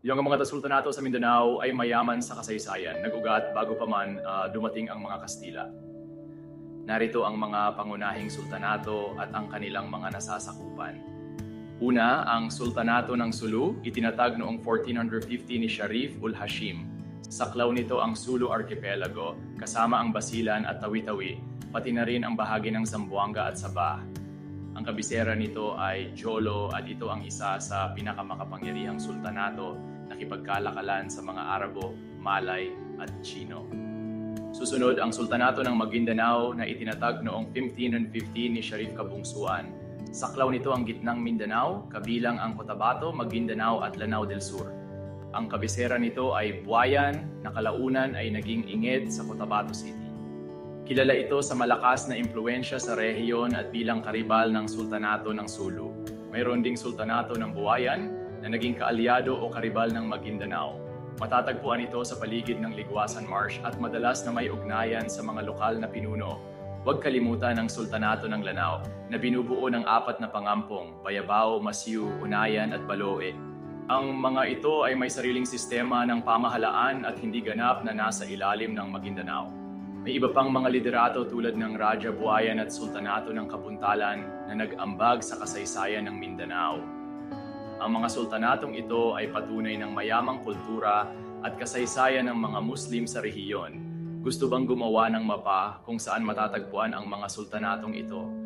Yung mga sultanato sa Mindanao ay mayaman sa kasaysayan, nag-ugat bago pa man ah, dumating ang mga Kastila. Narito ang mga pangunahing sultanato at ang kanilang mga nasasakupan. Una, ang Sultanato ng Sulu, itinatag noong 1450 ni Sharif ul Hashim. Saklaw nito ang Sulu Archipelago, kasama ang Basilan at Tawi-Tawi, pati na rin ang bahagi ng Zamboanga at Sabah. Ang kabisera nito ay Jolo at ito ang isa sa pinakamakapangyarihang sultanato na kipagkalakalan sa mga Arabo, Malay at Chino. Susunod ang Sultanato ng Maguindanao na itinatag noong 1550 ni Sharif Kabungsuan. Saklaw nito ang gitnang Mindanao, kabilang ang Cotabato, Maguindanao at Lanao del Sur. Ang kabisera nito ay Buayan, na kalaunan ay naging inged sa Cotabato City. Kilala ito sa malakas na impluensya sa rehiyon at bilang karibal ng Sultanato ng Sulu. Mayroon ding Sultanato ng Buayan na naging kaalyado o karibal ng Maguindanao. Matatagpuan ito sa paligid ng Ligwasan Marsh at madalas na may ugnayan sa mga lokal na pinuno. Huwag kalimutan ang Sultanato ng Lanao na binubuo ng apat na pangampong, Bayabao, Masiu, Unayan at Baloe. Ang mga ito ay may sariling sistema ng pamahalaan at hindi ganap na nasa ilalim ng Maguindanao. May iba pang mga liderato tulad ng Raja Buayan at Sultanato ng Kabuntalan na nag-ambag sa kasaysayan ng Mindanao. Ang mga sultanatong ito ay patunay ng mayamang kultura at kasaysayan ng mga Muslim sa rehiyon. Gusto bang gumawa ng mapa kung saan matatagpuan ang mga sultanatong ito?